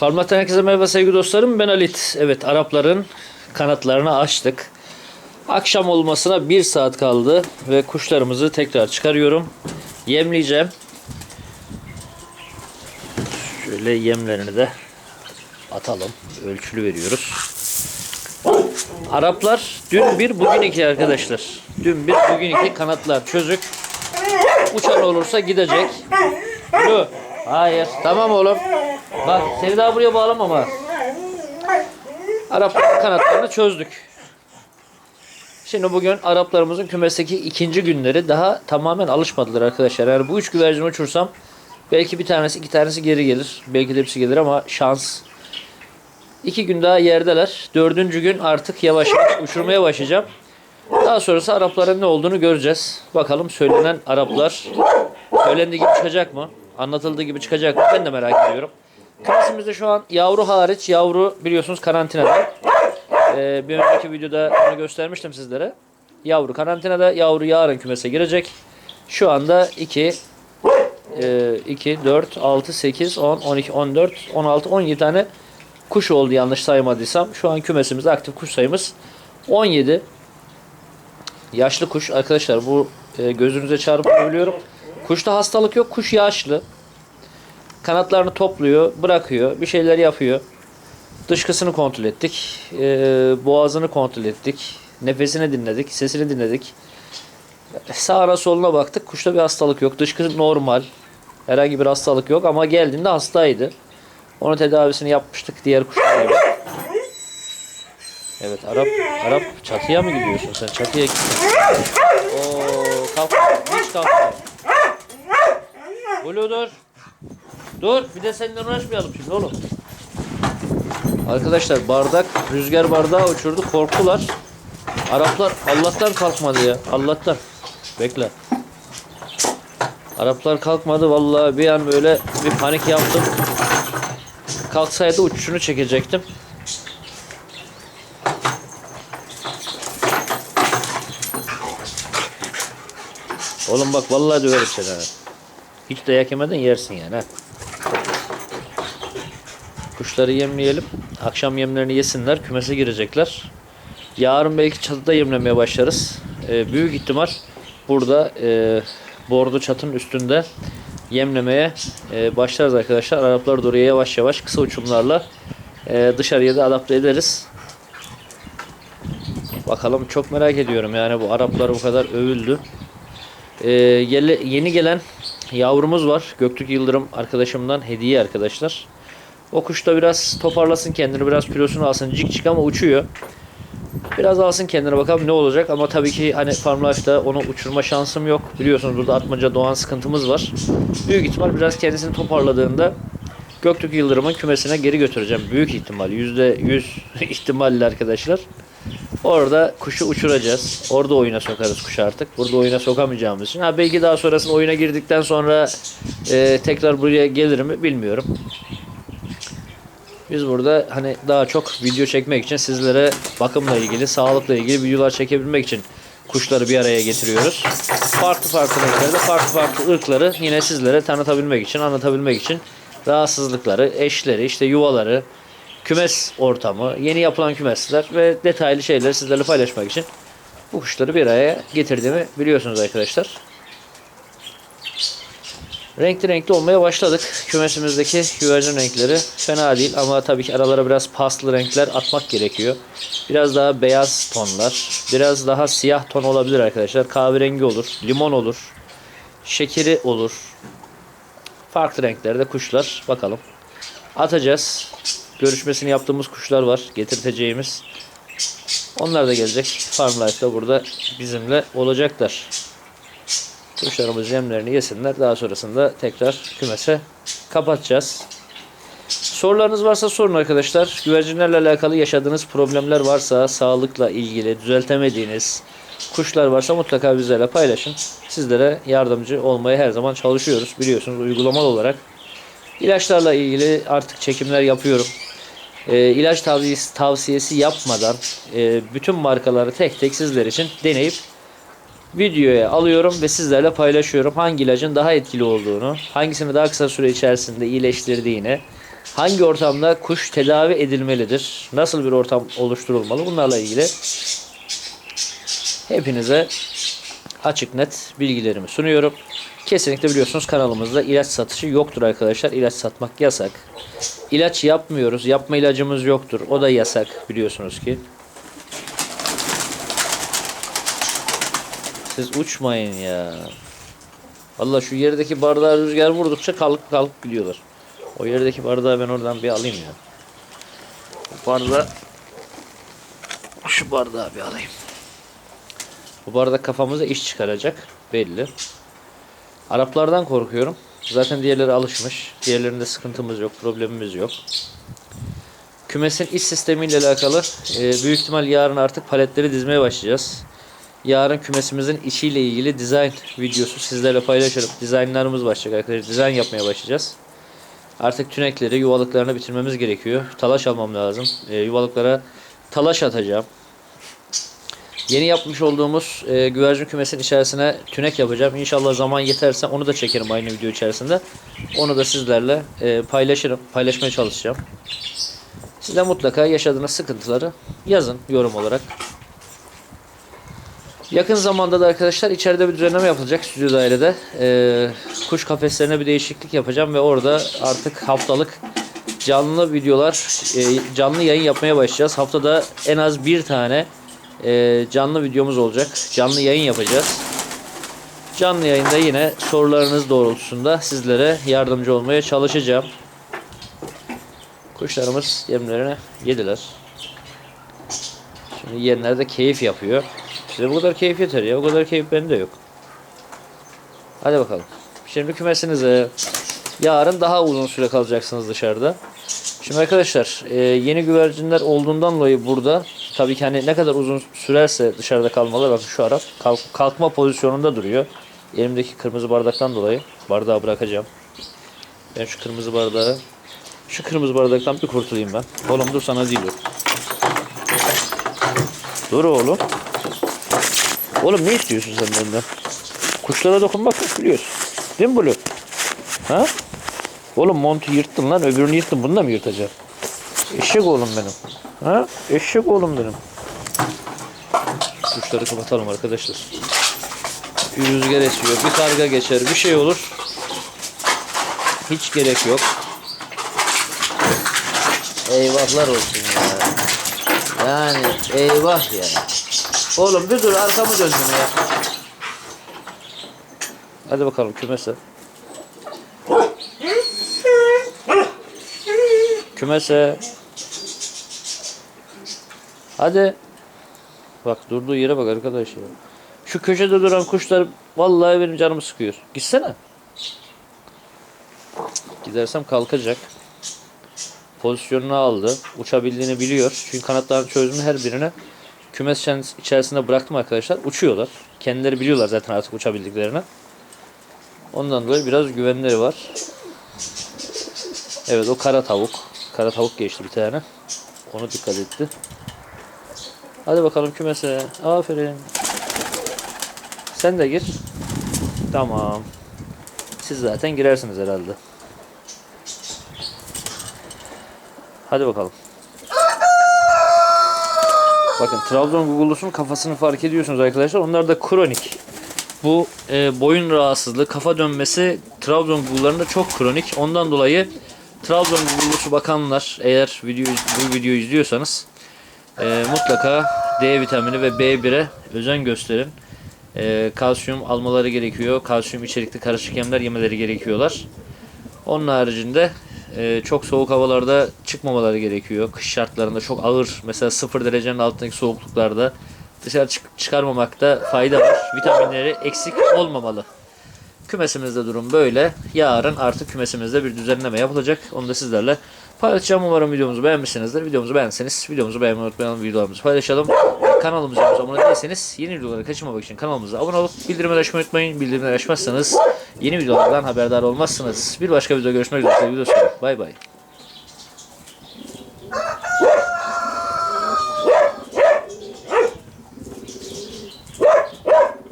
Farmlat'tan herkese merhaba sevgili dostlarım. Ben Alit. Evet Arapların kanatlarını açtık. Akşam olmasına bir saat kaldı ve kuşlarımızı tekrar çıkarıyorum. Yemleyeceğim. Şöyle yemlerini de atalım. Ölçülü veriyoruz. Araplar dün bir bugün iki arkadaşlar. Dün bir bugün iki kanatlar çözük. Uçan olursa gidecek. Alo. Hayır. Tamam oğlum. Bak seni daha buraya bağlamam ha. Arap kanatlarını çözdük. Şimdi bugün Araplarımızın kümesteki ikinci günleri daha tamamen alışmadılar arkadaşlar. Yani bu üç güvercin uçursam belki bir tanesi iki tanesi geri gelir. Belki de hepsi gelir ama şans. İki gün daha yerdeler. Dördüncü gün artık yavaş yavaş uçurmaya başlayacağım. Daha sonrası Arapların ne olduğunu göreceğiz. Bakalım söylenen Araplar söylendiği gibi çıkacak mı? Anlatıldığı gibi çıkacak mı? Ben de merak ediyorum. Kümesimizde şu an yavru hariç, yavru biliyorsunuz karantinada. Ee, bir önceki videoda onu göstermiştim sizlere. Yavru karantinada, yavru yarın kümese girecek. Şu anda 2, 2, 4, 6, 8, 10, 12, 14, 16, 17 tane kuş oldu yanlış saymadıysam. Şu an kümesimizde aktif kuş sayımız 17. Yaşlı kuş arkadaşlar bu e, gözünüze çarpıp biliyorum. Kuşta hastalık yok. Kuş yaşlı. Kanatlarını topluyor, bırakıyor, bir şeyler yapıyor. Dışkısını kontrol ettik. e, boğazını kontrol ettik. Nefesini dinledik, sesini dinledik. Sağına soluna baktık. Kuşta bir hastalık yok. Dışkı normal. Herhangi bir hastalık yok ama geldiğinde hastaydı. Onun tedavisini yapmıştık diğer kuşlar gibi. Evet Arap Arap çatıya mı gidiyorsun sen? Çatıya git. Oo kalkma. Hiç kalkma. Bulu dur. Dur bir de seninle uğraşmayalım şimdi oğlum. Arkadaşlar bardak rüzgar bardağı uçurdu korktular. Araplar Allah'tan kalkmadı ya. Allah'tan. Bekle. Araplar kalkmadı vallahi bir an böyle bir panik yaptım. Kalksaydı uçuşunu çekecektim. Oğlum bak vallahi döverim seni. Hiç dayak yemeden yersin yani ha. Kuşları yemleyelim. Akşam yemlerini yesinler. Kümese girecekler. Yarın belki çatıda yemlemeye başlarız. Ee, büyük ihtimal burada e, bordo çatının üstünde yemlemeye e, başlarız arkadaşlar. Araplar oraya yavaş yavaş kısa uçumlarla e, dışarıya da adapte ederiz. Bakalım çok merak ediyorum yani bu Araplar bu kadar övüldü. Yele- yeni gelen yavrumuz var. Göktürk Yıldırım arkadaşımdan hediye arkadaşlar. O kuş da biraz toparlasın kendini, biraz kilosunu alsın. Cik cik ama uçuyor. Biraz alsın kendine bakalım ne olacak ama tabii ki hani Farm Life'da onu uçurma şansım yok. Biliyorsunuz burada atmaca doğan sıkıntımız var. Büyük ihtimal biraz kendisini toparladığında Göktürk Yıldırım'ın kümesine geri götüreceğim. Büyük ihtimal. %100 ihtimalle arkadaşlar. Orada kuşu uçuracağız. Orada oyuna sokarız kuşu artık. Burada oyuna sokamayacağımız için. Ha belki daha sonrasında oyuna girdikten sonra e, tekrar buraya gelir mi bilmiyorum. Biz burada hani daha çok video çekmek için sizlere bakımla ilgili, sağlıkla ilgili videolar çekebilmek için kuşları bir araya getiriyoruz. Farklı farklı renklerde, farklı farklı ırkları yine sizlere tanıtabilmek için, anlatabilmek için rahatsızlıkları, eşleri, işte yuvaları, kümes ortamı, yeni yapılan kümesler ve detaylı şeyleri sizlerle paylaşmak için bu kuşları bir araya getirdiğimi biliyorsunuz arkadaşlar. Renkli renkli olmaya başladık. Kümesimizdeki güvercin renkleri fena değil ama tabii ki aralara biraz paslı renkler atmak gerekiyor. Biraz daha beyaz tonlar, biraz daha siyah ton olabilir arkadaşlar. Kahverengi olur, limon olur, şekeri olur. Farklı renklerde kuşlar. Bakalım. Atacağız. Görüşmesini yaptığımız kuşlar var. Getirteceğimiz. Onlar da gelecek. Farm Life'da burada bizimle olacaklar. Kuşlarımız yemlerini yesinler. Daha sonrasında tekrar kümese kapatacağız. Sorularınız varsa sorun arkadaşlar. Güvercinlerle alakalı yaşadığınız problemler varsa, sağlıkla ilgili düzeltemediğiniz kuşlar varsa mutlaka bizlerle paylaşın. Sizlere yardımcı olmaya her zaman çalışıyoruz. Biliyorsunuz uygulamalı olarak. İlaçlarla ilgili artık çekimler yapıyorum. Ee, ilaç tavsiyesi, tavsiyesi yapmadan e, bütün markaları tek tek sizler için deneyip videoya alıyorum ve sizlerle paylaşıyorum. Hangi ilacın daha etkili olduğunu, hangisini daha kısa süre içerisinde iyileştirdiğini, Hangi ortamda kuş tedavi edilmelidir? Nasıl bir ortam oluşturulmalı? Bunlarla ilgili hepinize açık net bilgilerimi sunuyorum. Kesinlikle biliyorsunuz kanalımızda ilaç satışı yoktur arkadaşlar. İlaç satmak yasak. İlaç yapmıyoruz. Yapma ilacımız yoktur. O da yasak biliyorsunuz ki. Siz uçmayın ya. Valla şu yerdeki bardağı rüzgar vurdukça kalkıp kalkıp gidiyorlar. O yerdeki bardağı ben oradan bir alayım ya. Bu bardağı şu bardağı bir alayım. Bu bardak kafamıza iş çıkaracak. Belli. Araplardan korkuyorum. Zaten diğerleri alışmış. Diğerlerinde sıkıntımız yok, problemimiz yok. Kümesin iç sistemiyle alakalı e, büyük ihtimal yarın artık paletleri dizmeye başlayacağız. Yarın kümesimizin içiyle ilgili dizayn videosu sizlerle paylaşırım. Dizaynlarımız başlayacak arkadaşlar. Dizayn yapmaya başlayacağız. Artık tünekleri, yuvalıklarını bitirmemiz gerekiyor. Talaş almam lazım. E, yuvalıklara talaş atacağım. Yeni yapmış olduğumuz e, güvercin kümesinin içerisine tünek yapacağım. İnşallah zaman yeterse onu da çekerim aynı video içerisinde. Onu da sizlerle e, paylaşırım. Paylaşmaya çalışacağım. Siz de mutlaka yaşadığınız sıkıntıları yazın yorum olarak. Yakın zamanda da arkadaşlar içeride bir düzenleme yapılacak stüdyo dairede. Ee, kuş kafeslerine bir değişiklik yapacağım ve orada artık haftalık canlı videolar, e, canlı yayın yapmaya başlayacağız. Haftada en az bir tane e, canlı videomuz olacak. Canlı yayın yapacağız. Canlı yayında yine sorularınız doğrultusunda sizlere yardımcı olmaya çalışacağım. Kuşlarımız yemlerini yediler. Şimdi yiyenler de keyif yapıyor. Size bu kadar keyif yeter ya. O kadar keyif bende yok. Hadi bakalım. Şimdi kümesinize yarın daha uzun süre kalacaksınız dışarıda. Şimdi arkadaşlar e, yeni güvercinler olduğundan dolayı burada tabii ki hani ne kadar uzun sürerse dışarıda kalmalı. Bakın şu Arap kalk, kalkma pozisyonunda duruyor. Elimdeki kırmızı bardaktan dolayı bardağı bırakacağım. Ben şu kırmızı bardağı şu kırmızı bardaktan bir kurtulayım ben. Oğlum dur sana değil dur. Dur oğlum. Oğlum ne istiyorsun sen benden? Kuşlara dokunmak biliyorsun. Değil mi Blue? Ha? Oğlum montu yırttın lan öbürünü yırttın bunu da mı yırtacaksın? Eşek oğlum benim. Ha? Eşek oğlum benim. Kuşları kapatalım arkadaşlar. Bir rüzgar esiyor, bir karga geçer, bir şey olur. Hiç gerek yok. Eyvahlar olsun ya. Yani eyvah ya. Oğlum bir dur arkamı döndüm ya. Hadi bakalım kümese. Kümese. Hadi. Bak durduğu yere bak arkadaş ya. Şu köşede duran kuşlar vallahi benim canımı sıkıyor. Gitsene. Gidersem kalkacak. Pozisyonunu aldı. Uçabildiğini biliyor. Çünkü kanatlarını çözdüm her birine. Kümes içerisinde bıraktım arkadaşlar. Uçuyorlar. Kendileri biliyorlar zaten artık uçabildiklerini. Ondan dolayı biraz güvenleri var. Evet o kara tavuk. Kara tavuk geçti bir tane. Onu dikkat etti. Hadi bakalım kümese. Aferin. Sen de gir. Tamam. Siz zaten girersiniz herhalde. Hadi bakalım. Bakın Trabzon Google'lusunun kafasını fark ediyorsunuz arkadaşlar. Onlar da kronik. Bu e, boyun rahatsızlığı, kafa dönmesi Trabzon Google'larında çok kronik. Ondan dolayı Trabzon Google'lusu bakanlar eğer video, bu videoyu izliyorsanız e, mutlaka D vitamini ve B1'e özen gösterin. E, kalsiyum almaları gerekiyor. Kalsiyum içerikli karışık yemler yemeleri gerekiyorlar. Onun haricinde e, çok soğuk havalarda çıkmamaları gerekiyor. Kış şartlarında çok ağır mesela 0 derecenin altındaki soğukluklarda dışarı çık- çıkarmamakta fayda var. Vitaminleri eksik olmamalı. Kümesimizde durum böyle. Yarın artık kümesimizde bir düzenleme yapılacak. Onu da sizlerle paylaşacağım. Umarım videomuzu beğenmişsinizdir. Videomuzu beğenseniz videomuzu beğenmeyi unutmayalım. Videolarımızı paylaşalım. Kanalımıza abone değilseniz yeni videoları kaçırmamak için kanalımıza abone olup bildirimleri açmayı unutmayın. Bildirimleri açmazsanız yeni videolardan haberdar olmazsınız. Bir başka videoda görüşmek üzere. Bay bay.